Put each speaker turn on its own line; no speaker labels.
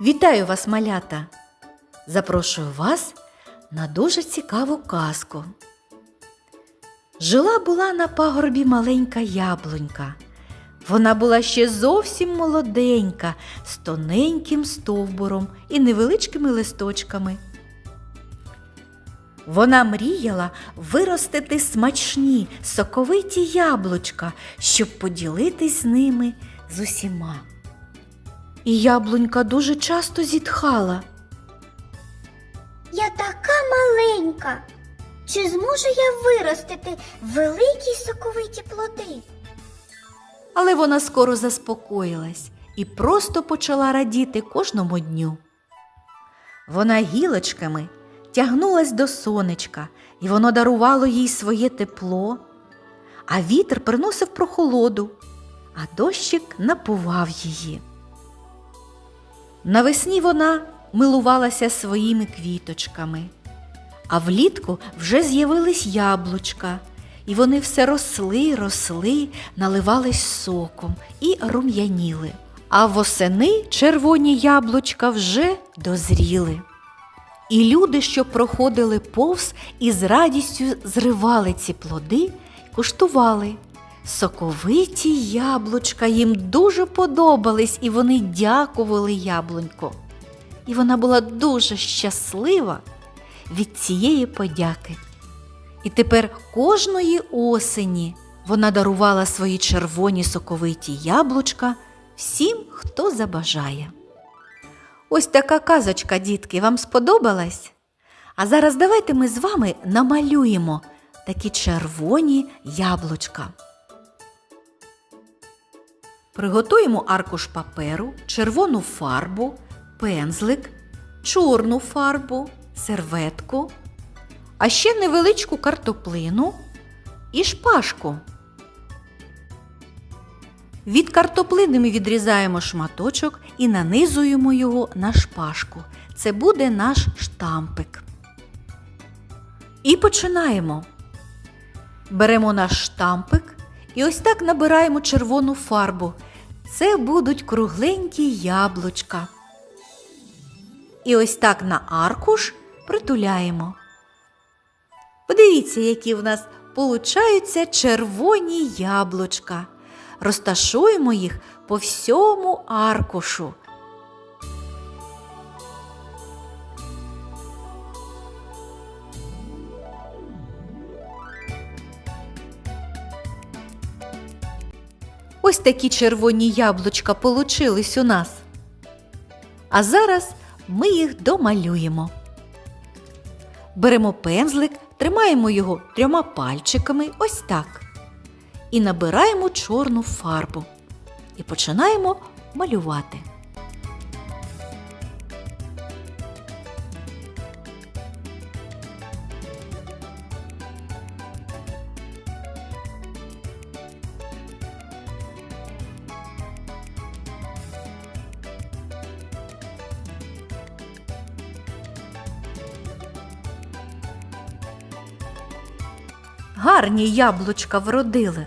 Вітаю вас, малята! Запрошую вас на дуже цікаву казку. Жила була на пагорбі маленька яблунька. Вона була ще зовсім молоденька, з тоненьким стовбуром і невеличкими листочками. Вона мріяла виростити смачні, соковиті яблучка, щоб поділитись з ними з усіма. І яблунька дуже часто зітхала.
Я така маленька. Чи зможу я виростити великі соковиті плоди?
Але вона скоро заспокоїлась і просто почала радіти кожному дню. Вона гілочками тягнулась до сонечка, і воно дарувало їй своє тепло, а вітер приносив прохолоду, а дощик напував її. Навесні вона милувалася своїми квіточками, а влітку вже з'явились яблучка, і вони все росли, росли, наливались соком і рум'яніли. А восени червоні яблучка вже дозріли. І люди, що проходили повз, із радістю зривали ці плоди куштували. Соковиті яблучка їм дуже подобались, і вони дякували яблунько. І вона була дуже щаслива від цієї подяки. І тепер кожної осені вона дарувала свої червоні соковиті яблучка всім, хто забажає. Ось така казочка, дітки, вам сподобалась? А зараз давайте ми з вами намалюємо такі червоні яблучка. Приготуємо аркуш паперу, червону фарбу, пензлик, чорну фарбу, серветку, а ще невеличку картоплину і шпажку. Від картоплини ми відрізаємо шматочок і нанизуємо його на шпажку. Це буде наш штампик. І починаємо. Беремо наш штампик і ось так набираємо червону фарбу. Це будуть кругленькі яблучка. І ось так на аркуш притуляємо. Подивіться, які в нас получаються червоні яблучка. Розташуємо їх по всьому аркушу. Ось такі червоні яблучка получились у нас. А зараз ми їх домалюємо. Беремо пензлик, тримаємо його трьома пальчиками ось так. І набираємо чорну фарбу. І починаємо малювати. Гарні яблучка вродили.